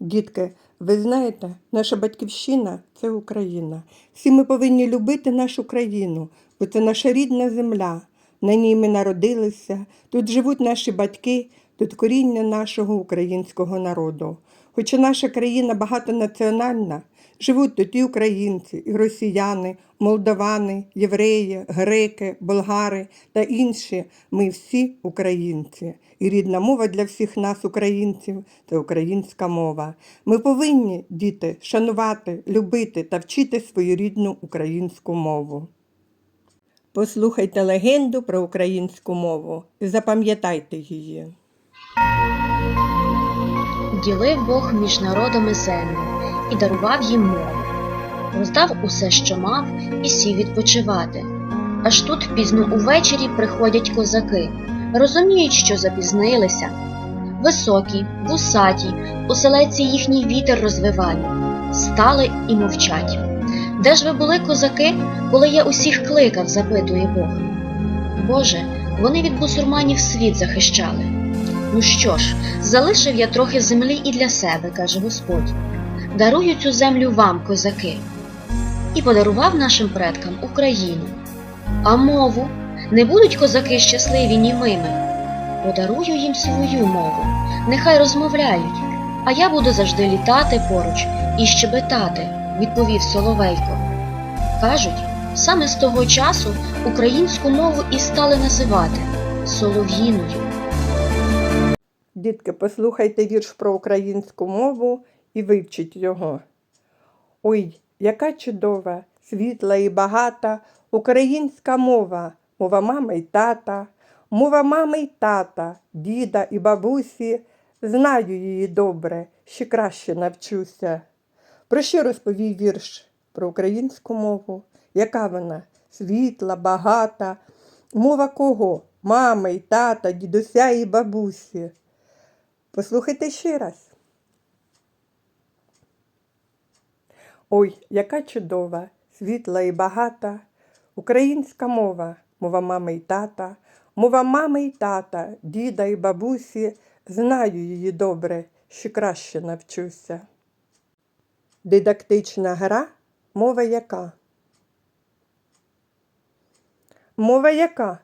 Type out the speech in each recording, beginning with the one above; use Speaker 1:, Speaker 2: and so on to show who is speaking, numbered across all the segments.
Speaker 1: Дітки, ви знаєте, наша батьківщина це Україна. Всі ми повинні любити нашу країну, бо це наша рідна земля. На ній ми народилися, тут живуть наші батьки, тут коріння нашого українського народу. Хоча наша країна багатонаціональна, живуть тут і українці, і росіяни, молдавани, євреї, греки, болгари та інші. Ми всі українці. І рідна мова для всіх нас, українців, це українська мова. Ми повинні, діти, шанувати, любити та вчити свою рідну українську мову. Послухайте легенду про українську мову і запам'ятайте її.
Speaker 2: Ділив Бог між народами землю і дарував їм мову. Роздав усе, що мав, і сів відпочивати. Аж тут пізно увечері приходять козаки, розуміють, що запізнилися. Високі, вусаті, оселеці їхній вітер розвиває, стали і мовчать. Де ж ви були, козаки, коли я усіх кликав, запитує Бог. Боже, вони від бусурманів світ захищали. Ну що ж, залишив я трохи землі і для себе, каже Господь. Дарую цю землю вам, козаки, і подарував нашим предкам Україну. А мову не будуть козаки щасливі німими. Подарую їм свою мову, нехай розмовляють, а я буду завжди літати поруч і щебетати, відповів Соловейко. Кажуть, саме з того часу українську мову і стали називати солов'їною.
Speaker 1: Дітки, послухайте вірш про українську мову і вивчіть його. Ой, яка чудова, світла і багата українська мова, мова мами й тата, мова мами й тата, діда і бабусі. Знаю її добре, ще краще навчуся. Про що розповів вірш? Про українську мову. Яка вона? Світла, багата. Мова кого? Мами й тата, дідуся і бабусі. Послухайте ще раз. Ой, яка чудова, світла і багата, українська мова, мова мами й тата, мова мами й тата, діда і бабусі, знаю її добре, ще краще навчуся. Дидактична гра мова яка? Мова яка?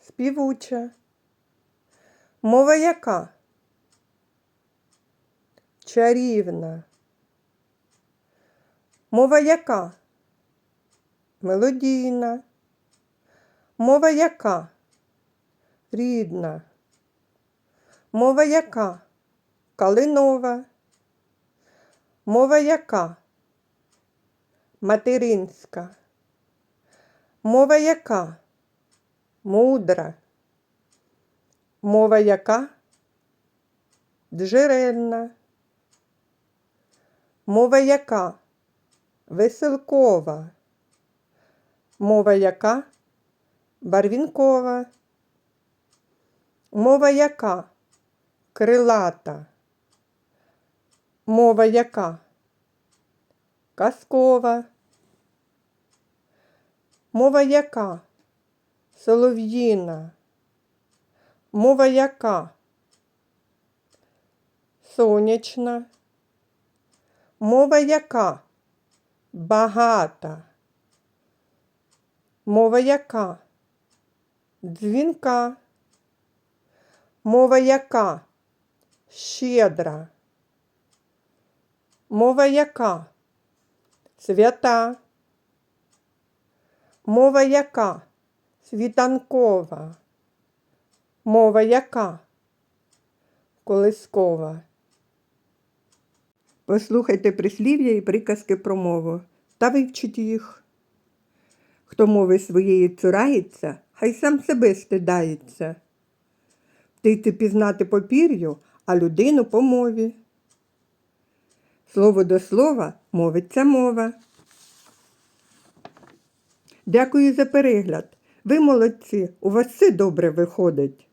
Speaker 1: Співуча. Мова яка? Чарівна. Мова яка? Мелодійна. Мова яка? Рідна. Мова яка? Калинова. Мова яка? Материнська. Мова яка? Мудра. Мова яка? Джерельна. Мова яка? Веселкова. Мова яка? Барвінкова. Мова яка? Крилата. Мова яка? Казкова. Мова яка? Солов'їна. Мова яка? Сонячна. Мова яка? Багата. Мова яка? Дзвінка. Мова яка? Щедра. Мова яка? Свята. Мова яка? Світанкова. Мова яка? Колискова. Послухайте прислів'я і приказки про мову та вивчіть їх. Хто мови своєї цурається, хай сам себе стидається. Птицю пізнати по пір'ю, а людину по мові. Слово до слова мовиться мова. Дякую за перегляд. Ви молодці, у вас все добре виходить.